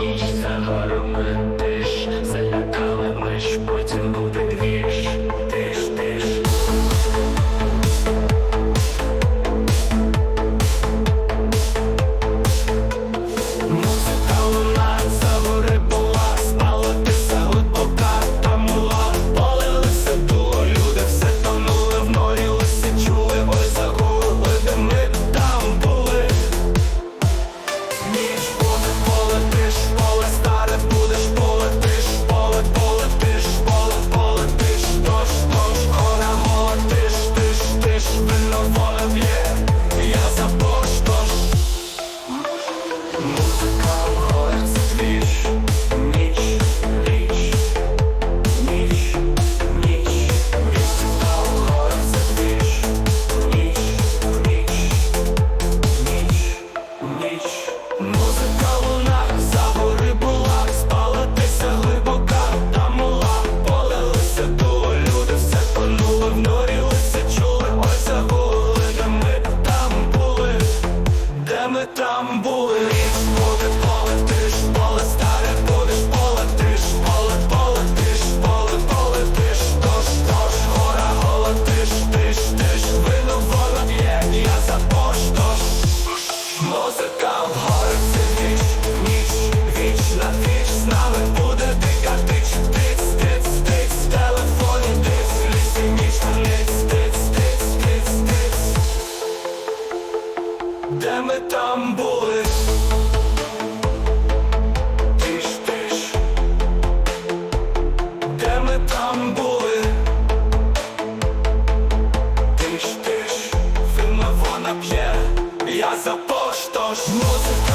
Ніч загором летиш, залякали ми ж потім down де ми там були. Тиш, тиш, де ми там були. Тиш, тиш, вина вона п'є, я за поштош музику.